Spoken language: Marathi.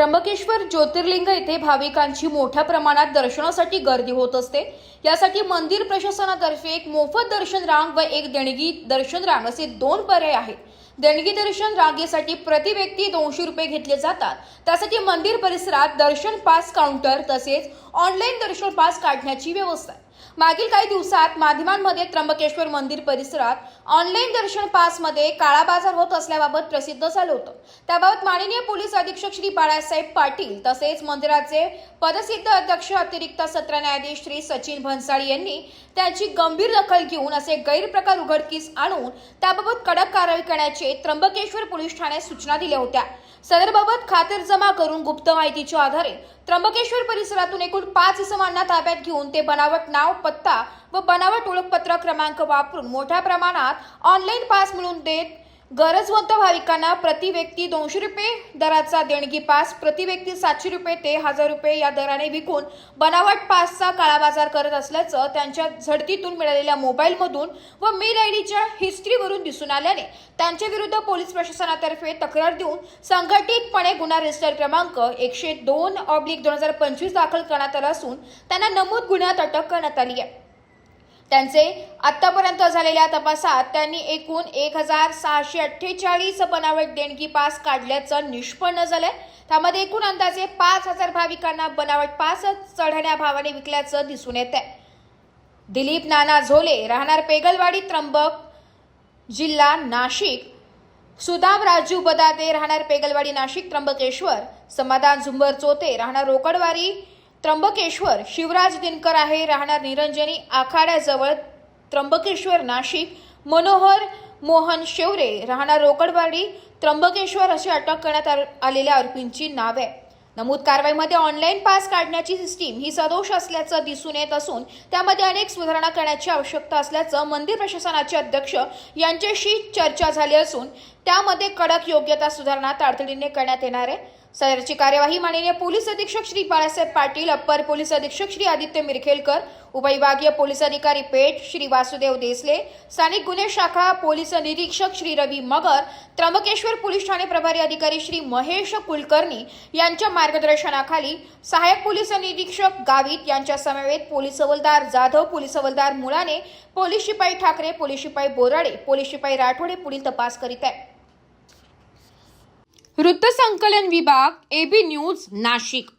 त्र्यंबकेश्वर ज्योतिर्लिंग येथे भाविकांची मोठ्या प्रमाणात दर्शनासाठी गर्दी होत असते. यासाठी मंदिर प्रशासनातर्फे एक मोफत दर्शन रांग व एक देणगी दर्शन रांग असे दोन पर्याय आहेत. देणगी दर्शन रांगेसाठी प्रति व्यक्ती दोनशे रुपये घेतले जातात. त्यासाठी मंदिर परिसरात दर्शन पास काउंटर तसेच ऑनलाईन दर्शन पास काढण्याची व्यवस्था आहे. मागील काही दिवसात माध्यमांमध्ये त्र्यंबकेश्वर मंदिर परिसरात ऑनलाईन दर्शन पासमध्ये काळा बाजार होत असल्याबाबत प्रसिद्ध झालं होतं. त्याबाबत माननीय पोलीस अधीक्षक श्री बाळासाहेब पाटील तसेच मंदिराचे पदसिद्ध अध्यक्ष अतिरिक्त सत्र न्यायाधीश श्री सचिन भन्साळी यांनी त्याची गंभीर दखल घेऊन असे गैरप्रकार उघडकीस आणून त्याबाबत कडक कारवाई करण्याचे त्र्यंबकेश्वर पोलीस ठाण्यात सूचना दिल्या होत्या. सदरबाबत खातरजमा करून गुप्त माहितीच्या आधारे त्र्यंबकेश्वर परिसरातून एकूण पाच इसमांना ताब्यात घेऊन ते बनावट नाव पत्ता व बनावट ओळखपत्र क्रमांक वापरून मोठ्या प्रमाणात ऑनलाईन पास मिळवून देत गरजवंत भाविकांना प्रति व्यक्ती दोनशे रुपये दराचा देणगी पास प्रति व्यक्ती सातशे रुपये ते हजार रुपये या दराने विकून बनावट पासचा काळाबाजार करत असल्याचं त्यांच्या झडतीतून मिळालेल्या मोबाईलमधून व मेल आय डीच्या हिस्ट्रीवरून दिसून आल्याने त्यांच्या विरुद्ध पोलीस प्रशासनातर्फे तक्रार देऊन संघटितपणे गुन्हा रजिस्टर क्रमांक एकशे दोन ऑब्लिक दोन हजार पंचवीस दाखल करण्यात आला असून त्यांना नमूद गुन्ह्यात अटक करण्यात आली आहे. त्यांचे आतापर्यंत झालेल्या तपासात त्यांनी एकूण एक हजार सहाशे अठ्ठेचाळीस बनावट देणगी पास काढल्याचं निष्पन्न झालंय. त्यामध्ये एकूण अंदाजे पाच हजार भाविकांना बनावट पास चढण्या भावाने विकल्याचं दिसून येत आहे दिलीप नाना झोले राहणार पेगलवाडी त्र्यंबक जिल्हा नाशिक. सुदाम राजू बदाते राहणार पेगलवाडी नाशिक त्र्यंबकेश्वर. समाधान झुंबर चोते राहणार रोकडवारी त्र्यंबकेश्वर शिवराज दिनकर आहे राहणार निरंजनी आखाड्याजवळ. त्र्यंबकेश्वर नाशिक मनोहर मोहन शेवरे राहणार रोकडवाडी त्र्यंबकेश्वर अशी अटक करण्यात आलेल्या आरोपींची नावे. नमूद कारवाईमध्ये ऑनलाईन पास काढण्याची सिस्टीम ही सदोष असल्याचं दिसून येत असून त्यामध्ये अनेक सुधारणा करण्याची आवश्यकता असल्याचं मंदिर प्रशासनाचे अध्यक्ष यांच्याशी चर्चा झाली असून त्यामध्ये कडक योग्यता सुधारणा तातडीने करण्यात येणार आहे. सदरची कार्यवाही माननीय पोलीस अधीक्षक श्री बाळासाहेब पाटील अप्पर पोलीस अधीक्षक श्री आदित्य मिरखेलकर उपविभागीय पोलीस अधिकारी पेठ श्री वासुदेव देसले स्थानिक गुन्हे शाखा पोलीस निरीक्षक श्री रवी मगर त्र्यंबकेश्वर पोलीस ठाणे प्रभारी अधिकारी श्री महेश कुलकर्णी यांच्या मार्गदर्शनाखाली सहाय्यक पोलीस निरीक्षक गावित यांच्या समवेत पोलीस हवलदार जाधव पोलीस हवलदार मुळाने पोलीस शिपाई ठाकरे पोलीस शिपाई बोराडे पोलीस शिपाई राठोडे पुढील तपास करीत आहे वृत्तसंकलन विभाग एबी न्यूज नाशिक.